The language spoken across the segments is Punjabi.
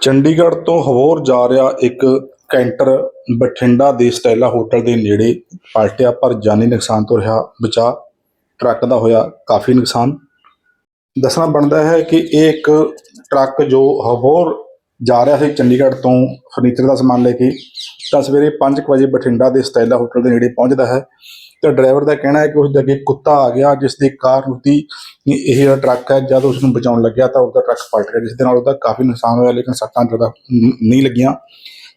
ਚੰਡੀਗੜ੍ਹ ਤੋਂ ਹਵੋਰ ਜਾ ਰਿਹਾ ਇੱਕ ਕੈਂਟਰ ਬਠਿੰਡਾ ਦੇ ਸਟੈਲਾ ਹੋਟਲ ਦੇ ਨੇੜੇ ਪਲਟਿਆ, ਪਰ ਜਾਨੀ ਨੁਕਸਾਨ ਤੋਂ ਰਿਹਾ ਬਚਾ। ਟਰੱਕ ਦਾ ਹੋਇਆ ਕਾਫੀ ਨੁਕਸਾਨ। ਦੱਸਣਾ ਬਣਦਾ ਹੈ ਕਿ ਇਹ ਇੱਕ ਟਰੱਕ ਜੋ ਹਵੋਰ ਜਾ ਰਿਹਾ ਸੀ ਚੰਡੀਗੜ੍ਹ ਤੋਂ ਫਰਨੀਚਰ ਦਾ ਸਮਾਨ ਲੈ ਕੇ, ਤਾਂ ਸਵੇਰੇ 5 ਵਜੇ ਬਠਿੰਡਾ ਦੇ ਸਟੈਲਾ ਹੋਟਲ ਦੇ ਨੇੜੇ ਪਹੁੰਚਦਾ ਹੈ। ਤਾਂ ਡਰਾਈਵਰ ਦਾ ਕਹਿਣਾ ਹੈ ਕਿ ਉਸ ਦੇ ਅੱਗੇ ਕੁੱਤਾ ਆ ਗਿਆ, ਜਿਸ ਦੇ ਕਾਰਨ ਉਸਦੀ ਇਹ ਜਿਹੜਾ ਟਰੱਕ ਹੈ, ਜਦ ਉਸ ਨੂੰ ਬਚਾਉਣ ਲੱਗਿਆ ਤਾਂ ਉਸਦਾ ਟਰੱਕ ਪਲਟ ਗਿਆ, ਜਿਸ ਦੇ ਨਾਲ ਉਹਦਾ ਕਾਫੀ ਨੁਕਸਾਨ ਹੋਇਆ, ਲੇਕਿਨ ਸੱਟਾਂ ਜ਼ਿਆਦਾ ਨਹੀਂ ਲੱਗੀਆਂ।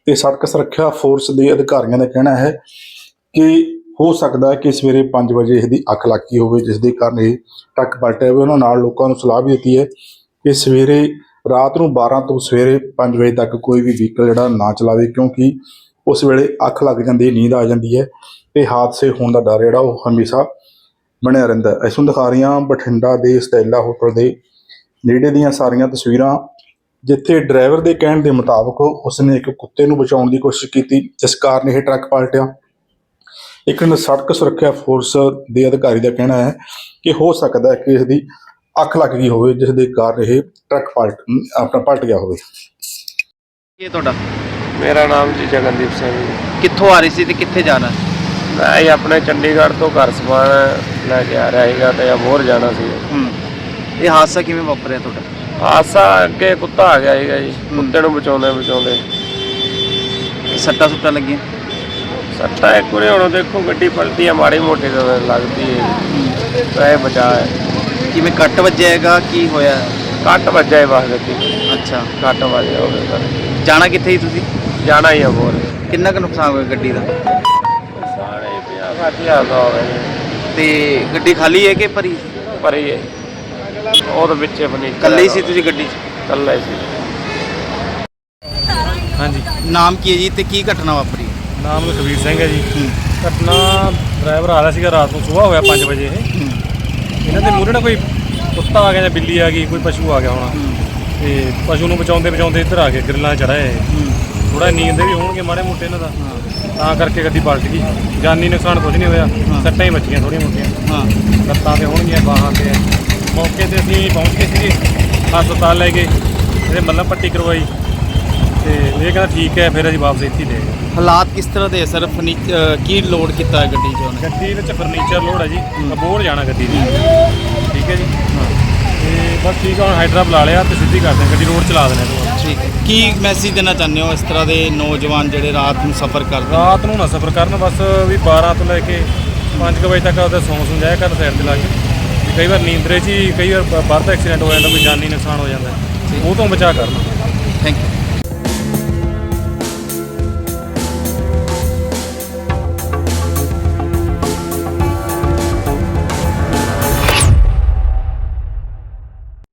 ਤੇ ਸੜਕ ਸੁਰੱਖਿਆ ਫੋਰਸ ਦੇ ਅਧਿਕਾਰੀਆਂ ਦਾ ਕਹਿਣਾ ਹੈ ਕਿ ਹੋ ਸਕਦਾ ਹੈ ਕਿ ਸਵੇਰੇ 5 ਵਜੇ ਇਹਦੀ ਅੱਖ ਲੱਗੀ ਹੋਵੇ, ਜਿਸ ਦੇ ਕਾਰਨ ਇਹ ਟਰੱਕ ਪਲਟਿਆ ਹੋਵੇ। ਉਹਨਾਂ ਨਾਲ ਲੋਕਾਂ ਨੂੰ ਸਲਾਹ ਵੀ ਦਿੱਤੀ ਹੈ ਕਿ ਸਵੇਰੇ ਰਾਤ ਨੂੰ 12 ਤੋਂ ਸਵੇਰੇ 5 ਵਜੇ ਤੱਕ ਕੋਈ ਵੀ ਵਹੀਕਲ ਜਿਹੜਾ ਨਾ ਚਲਾਵੇ, ਕਿਉਂਕਿ ਉਸ ਵੇਲੇ ਅੱਖ ਲੱਗ ਜਾਂਦੀ ਹੈ ਨੀਂਦ ਆ ਜਾਂਦੀ ਹੈ ਤੇ ਹਾਦਸੇ ਹੋਣ ਦਾ ਡਰ ਜਿਹੜਾ ਉਹ ਹਮੇਸ਼ਾ ਬਣਿਆ ਰਹਿੰਦਾ ਹੈ। ਇਸ ਨੂੰ ਦਿਖਾ ਰਹੀਆਂ ਬਠਿੰਡਾ ਦੇ ਸਟੈਲਾ ਹੋਟਲ ਦੇ ਨੇੜੇ ਦੀਆਂ ਸਾਰੀਆਂ ਤਸਵੀਰਾਂ, ਜਿੱਥੇ ਡਰਾਈਵਰ ਦੇ ਕਹਿਣ ਦੇ ਮੁਤਾਬਕ ਉਸਨੇ ਇੱਕ ਕੁੱਤੇ ਨੂੰ ਬਚਾਉਣ ਦੀ ਕੋਸ਼ਿਸ਼ ਕੀਤੀ, ਜਿਸ ਕਾਰਨ ਇਹ ਟਰੱਕ ਪਲਟਿਆ। ਇੱਕ ਸੜਕ ਸੁਰੱਖਿਆ ਫੋਰਸ ਦੇ ਅਧਿਕਾਰੀ ਦਾ ਕਹਿਣਾ ਹੈ ਕਿ ਹੋ ਸਕਦਾ ਹੈ ਕਿ ਇਸ ਦੀ ਅੱਖ ਲੱਗ ਗਈ ਹੋਵੇ, ਜਿਸ ਦੇ ਕਾਰਨ ਇਹ ਟਰੱਕ ਪਲਟ ਆਪਣਾ ਪਲਟ ਗਿਆ ਹੋਵੇ। ਇਹ ਤੁਹਾਡਾ? ਮੇਰਾ ਨਾਮ ਜੀ ਜਗਨਦੀਪ ਸਿੰਘ ਜੀ। ਕਿੱਥੋਂ ਆ ਰਹੀ ਸੀ ਤੇ ਕਿੱਥੇ ਜਾਣਾ? ਮੈਂ ਹੀ ਆਪਣੇ ਚੰਡੀਗੜ੍ਹ ਤੋਂ ਘਰ ਸਮਾਨ ਲੈ ਕੇ ਆ ਰਿਹਾ ਸੀਗਾ ਤੇ ਅਬੋਰ ਜਾਣਾ ਸੀ। ਹੂੰ। ਇਹ ਹਾਦਸਾ ਕਿਵੇਂ ਵਾਪਰਿਆ ਤੁਹਾਡਾ? ਹਾਸਾ ਅੱਗੇ ਕੁੱਤਾ ਆ ਗਿਆ ਸੀਗਾ ਜੀ ਕੁੱਤੇ ਨੂੰ ਬਚਾਉਂਦੇ ਬਚਾਉਂਦੇ। ਸੱਟਾਂ ਸੁੱਟਾਂ ਲੱਗੀਆਂ? ਸੱਟਾ ਇੱਕ ਵਾਰੀ ਹੁਣ ਦੇਖੋ ਗੱਡੀ ਪਲਟੀ ਆ ਮਾੜੀ ਮੋਟੀ ਤਾਂ ਲੱਗਦੀ ਹੈ। ਤਾਂ ਇਹ ਬਚਾ ਹੈ। ਕਿਵੇਂ ਕੱਟ ਵੱਜਿਆ ਹੈਗਾ ਕੀ ਹੋਇਆ? ਕੱਟ ਵੱਜਾ ਹੈ ਬਸ ਗੱਡੀ। ਅੱਛਾ। ਕੱਟ ਵੱਜਿਆ ਹੋਵੇ ਸਰ ਜਾਣਾ ਕਿੱਥੇ ਸੀ ਤੁਸੀਂ? ਜਾਣਾ ਹੀ ਅਬੋਰ ਕਿੰਨਾ ਕੁ ਨੁਕਸਾਨ ਹੋਇਆ ਗੱਡੀ ਦਾ? ਸਾਰੇ 50 60 ਹਜ਼ਾਰ ਦਾ ਹੋ ਗਿਆ ਤੇ ਗੱਡੀ ਖਾਲੀ ਹੈ ਕਿ ਭਰੀ? ਪਰ ਇਹ ਉਹ ਤਾਂ ਵਿੱਚੇ ਬਣੀ ਇਕੱਲੇ ਹੀ ਸੀ ਤੁਸੀਂ ਗੱਡੀ 'ਚ? ਕੱਲਾ ਹੀ ਸੀ। ਹਾਂਜੀ। ਨਾਮ ਕੀ ਹੈ ਜੀ ਤੇ ਕੀ ਘਟਨਾ ਵਾਪਰੀ? ਨਾਮ ਲਖਵੀਰ ਸਿੰਘ ਹੈ ਜੀ। ਹੂੰ। ਘਟਨਾ ਡਰਾਈਵਰ ਆ ਰਿਹਾ ਸੀਗਾ ਰਾਤ ਨੂੰ ਸਵੇਰ ਹੋਇਆ 5 ਵਜੇ ਇਹ। ਹੂੰ। ਇਹਨਾਂ ਦੇ ਮੂਹਰੇ ਨਾ ਕੋਈ ਕੁੱਤਾ ਆ ਗਿਆ ਜਾਂ ਬਿੱਲੀ ਆ ਗਈ ਕੋਈ ਪਸ਼ੂ ਆ ਗਿਆ ਹੋਣਾ। ਤੇ ਪਸ਼ੂ ਨੂੰ ਬਚਾਉਂਦੇ ਬਚਾਉਂਦੇ ਇੱਧਰ ਆ ਕੇ ਗ੍ਰਿਲਾਂ ਚੜਾਏ ਥੋੜਾ ਨੀਂਦ ਦੇ ਵੀ ਹੋਣਗੇ ਮਾੜੇ ਮੋਟੇ ਇਹਨਾਂ ਦਾ। ਤਾਂ ਕਰਕੇ ਗੱਡੀ ਪਲਟ ਗਈ। ਜਾਨੀ ਨੁਕਸਾਨ ਕੁਝ ਨਹੀਂ ਹੋਇਆ। ਸੱਟਾਂ ਹੀ ਵੱਜੀਆਂ ਥੋੜੀਆਂ ਮੋਟੀਆਂ। ਹਾਂ। ਲੱਤਾਂ ਤੇ ਹੋਣਗੀਆਂ ਬਾਹਾਂ ਤੇ। ਮੌਕੇ ਤੇ ਅਸੀਂ ਪਹੁੰਚ ਗਏ ਸੀਗੇ। ਹਸਪਤਾਲ ਲੈ ਗਏ। ਇਹਦੇ ਮੱਲਮ ਪੱਟੀ ਕਰਵਾਈ। ਤੇ ਇਹ ਕਹਿੰਦਾ ਠੀਕ ਹੈ ਫਿਰ ਅਸੀਂ ਵਾਪਸ ਇੱਥੇ ਲੈ ਗਏ। ਹਾਲਾਤ ਕਿਸ ਤਰ੍ਹਾਂ ਦੇ ਸਰ? ਕੀ ਲੋਡ ਕੀਤਾ ਹੈ ਗੱਡੀ 'ਚ ਉਹਨੇ? ਗੱਡੀ ਵਿੱਚ ਫਰਨੀਚਰ ਲੋਡ ਹੈ ਜੀ। ਅਬੋਰ ਜਾਣਾ ਗੱਡੀ ਦੀ। ਠੀਕ ਹੈ ਜੀ। ਤੇ ਬਸ ਠੀਕ ਆ ਹੁਣ ਹਾਈਡਰਾ ਬੁਲਾ ਲਿਆ ਤੇ ਸਿੱਧੀ ਕਰ ਦਿਆਂ ਗੱਡੀ ਰੋਡ ਚਲਾ ਦੇਣਾ ਇਹਨੂੰ ਠੀਕ ਹੈ। ਕੀ ਮੈਸੇਜ ਦੇਣਾ ਚਾਹੁੰਦੇ ਹੋ ਇਸ ਤਰ੍ਹਾਂ ਦੇ ਨੌਜਵਾਨ ਜਿਹੜੇ ਰਾਤ ਨੂੰ ਸਫ਼ਰ ਕਰਦੇ ਨੇ? ਰਾਤ ਨੂੰ ਨਾ ਸਫ਼ਰ ਕਰਨ ਬਸ ਵੀ 12 ਤੋਂ ਲੈ ਕੇ 5 ਵਜੇ ਤੱਕ ਉਹਦਾ ਸੌਂ ਸੁਣ ਜਾਇਆ ਕਰਨ ਸਾਈਡ ਤੇ ਲਾ ਕੇ। ਵੀ ਕਈ ਵਾਰ ਨੀਂਦਰੇ 'ਚ ਹੀ ਕਈ ਵਾਰ ਬ- ਬਾਹਰ ਦਾ ਐਕਸੀਡੈਂਟ ਹੋ ਜਾਂਦਾ ਕੋਈ ਜਾਨੀ ਨੁਕਸਾਨ ਹੋ ਜਾਂਦਾ। ਉਹ ਤੋਂ ਬਚਾ ਕਰਨਾ। Thank you